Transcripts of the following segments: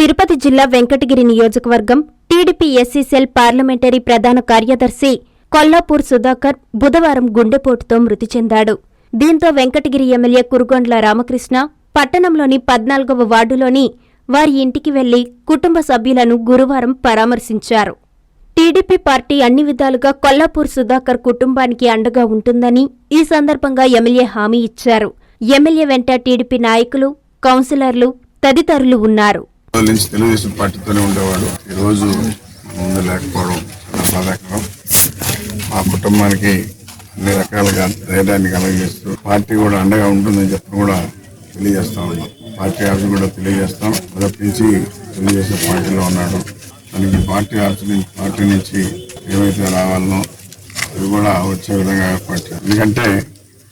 తిరుపతి జిల్లా వెంకటగిరి నియోజకవర్గం TDP SC cell parliamentary ప్రధాన కార్యదర్శి కొల్లాపూర్ సుధాకర్ బుధవారం గుండెపోటుతో మృతి చెందాడు. దీంతో వెంకటగిరి ఎమ్మెల్యే కురుగొండ్ల రామకృష్ణ పట్టణంలోని పద్నాలుగవ వార్డులోని వారి ఇంటికి వెళ్ళి కుటుంబ సభ్యులను గురువారం పరామర్శించారు. టీడీపీ పార్టీ అన్ని విధాలుగా కొల్లాపూర్ సుధాకర్ కుటుంబానికి అండగా ఉంటుందని ఈ సందర్భంగా ఎమ్మెల్యే హామీ ఇచ్చారు. ఎమ్మెల్యే వెంట టీడీపీ నాయకులు కౌన్సిలర్లు తదితరులు ఉన్నారు. నుంచి తెలుగుదేశం పార్టీతోనే ఉండేవాడు. ఈరోజు ముందు లేకపోవడం చాలా బాధాకరం. మా కుటుంబానికి అన్ని రకాలుగా ధైర్యాన్ని కలగజేస్తూ పార్టీ కూడా అండగా ఉంటుందని చెప్పి కూడా తెలియజేస్తా ఉన్నాం. పార్టీ ఆఫీస్ కూడా తెలియజేస్తాం. మొదటి నుంచి తెలుగుదేశం పార్టీలో ఉన్నాడు. తనకి పార్టీ ఆఫీస్ నుంచి పార్టీ నుంచి ఏమైతే రావాలనో అది కూడా వచ్చే విధంగా ఏర్పాటు ఎందుకంటే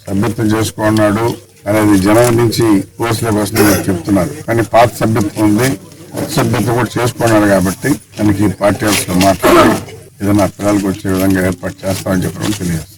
సభ్యత్వం చేసుకున్నాడు. అనేది జనం నుంచి కోర్సులకు వస్తుందని చెప్తున్నారు. కానీ పాత సభ్యత్వం ఉంది. కొత్త కూడా చేసుకున్నాడు కాబట్టి దానికి పార్టీ అవసరం మాట్లాడి ఏదైనా పిల్లలకు వచ్చే విధంగా ఏర్పాటు చేస్తామని చెప్పడం తెలియదు